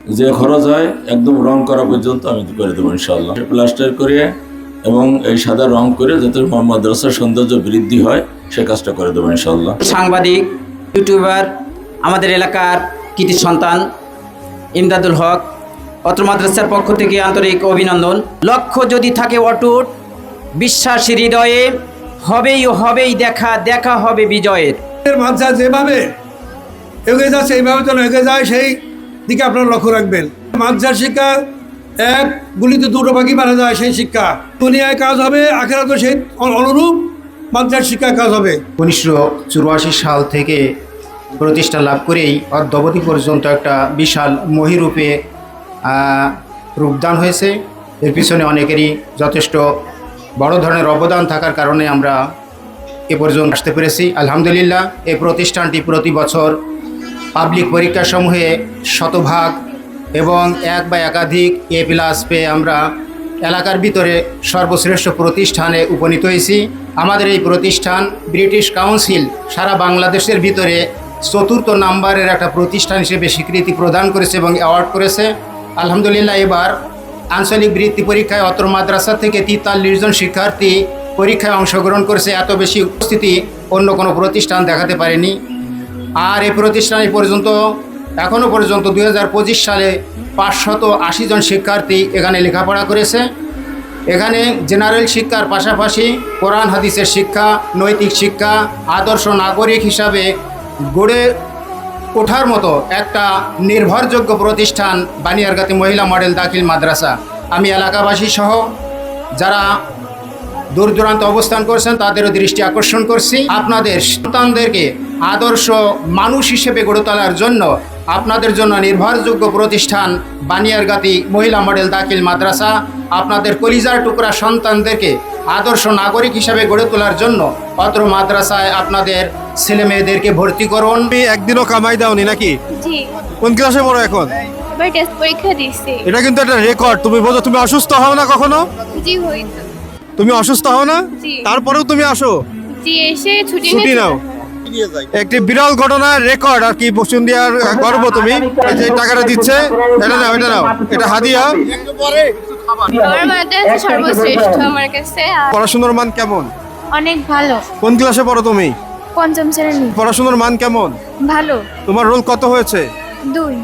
যে খরচ হয় একদম রং করা পর্যন্ত আমি করে দেবো ইনশাল্লাহ প্লাস্টার করে এবং এই সাদা রং করে যাতে মাদ্রাসার সৌন্দর্য বৃদ্ধি হয় সে কাজটা করে দেবো ইনশাল্লাহ সাংবাদিক ইউটিউবার আমাদের এলাকার কৃতি সন্তান ইমদাদুল হক অত্র মাদ্রাসার পক্ষ থেকে আন্তরিক অভিনন্দন। লক্ষ্য যদি থাকে অটুট বিশ্বাস হৃদয়ে হবেই হবেই দেখা দেখা হবে বিজয়ের। এর মাদ্রাসা যেভাবে এগিয়ে যাচ্ছে এইভাবে যেন এগিয়ে যায় সেই দিকে আপনারা লক্ষ্য রাখবেন। মাদ্রাসার শিক্ষা এক, গুলিতে দুটো পাখি মারা যায় সেই শিক্ষা। দুনিয়ায় কাজ হবে আখেরাতে সেই অ- অনুরূপ মাদ্রাসার শিক্ষায় কাজ হবে। উনিশশো চুরাশি সাল থেকে প্রতিষ্ঠা লাভ করেই অদ্যাবধি পর্যন্ত একটা বিশাল মহিরূপে রূপদান হয়েছে। এর পিছনে অনেকেরই যথেষ্ট বড় ধরনের অবদান থাকার কারণে আমরা এ পর্যন্ত আসতে পেরেছি। আলহামদুলিল্লাহ এই প্রতিষ্ঠানটি প্রতি বছর পাবলিক পরীক্ষাসমূহে শতভাগ এবং এক বা একাধিক এ প্লাস পেয়ে আমরা এলাকার ভিতরে সর্বশ্রেষ্ঠ প্রতিষ্ঠানে উপনীত হয়েছি। আমাদের এই প্রতিষ্ঠান ব্রিটিশ কাউন্সিল সারা বাংলাদেশের ভিতরে চতুর্থ নাম্বারের একটা প্রতিষ্ঠান হিসেবে স্বীকৃতি প্রদান করেছে এবং অ্যাওয়ার্ড করেছে। আলহামদুলিল্লাহ এবার আঞ্চলিক বৃত্তি পরীক্ষায় অত্র মাদ্রাসা থেকে তেতাল্লিশ জন শিক্ষার্থী পরীক্ষায় অংশগ্রহণ করেছে। এত বেশি উপস্থিতি অন্য কোনো প্রতিষ্ঠান দেখাতে পারেনি। আর এই প্রতিষ্ঠান পর্যন্ত এখনও পর্যন্ত দু হাজার পঁচিশ সালে পাঁচশত আশি জন শিক্ষার্থী এখানে লেখাপড়া করেছে। এখানে জেনারেল শিক্ষার পাশাপাশি কোরআন, হাদিসের শিক্ষা, নৈতিক শিক্ষা, আদর্শ নাগরিক হিসাবে গড়ে ওঠার মতো একটা নির্ভরযোগ্য প্রতিষ্ঠান বানিয়ারগাতি মহিলা মডেল দাখিল মাদ্রাসা। আমি এলাকাবাসী সহ যারা দূর দূরান্ত অবস্থান করছেন তাদেরও দৃষ্টি আকর্ষণ করছি। আপনাদের সন্তানদেরকে আদর্শ মানুষ হিসেবে গড়ে তোলার জন্য আপনাদের জন্য নির্ভরযোগ্য প্রতিষ্ঠান বানিয়ারগাতি মহিলা মডেল দাখিল মাদ্রাসা আপনাদের কলিজার টুকরা সন্তানদেরকে আদর্শ নাগরিক হিসাবে গড়ে তোলার জন্য অত্র মাদ্রাসায় আপনাদের ছেলে মেয়েদেরকে ভর্তি করুন। একদিনও কামাই দাওনি নাকি? কোন ক্লাসে পড়ো এখন? পরীক্ষা দিছি এটা কিন্তু একটা রেকর্ড তুমি বোঝো তুমি অসুস্থ হও না কখনো? জি হইতো তুমি অসুস্থ হও না? জি। তারপরেও তুমি আসো। জি এসে ছুটি ছুটি নিয়ে নাও। একটি বিরল ঘটনার রেকর্ড আর কি দিয়ার গর্ব তুমি। এই যে টাকাটা দিচ্ছে এটা নাও এটা নাও। এটা হাদিয়া। আমার মাদ্রাসা সর্বশ্রেষ্ঠ আমার কাছে। আর পড়াশোনার মান কেমন? অনেক ভালো। কোন ক্লাসে পড়ো তুমি? পঞ্চম শ্রেণি। পড়াশোনার মান কেমন? ভালো। তোমার রোল কত হয়েছে? দুই।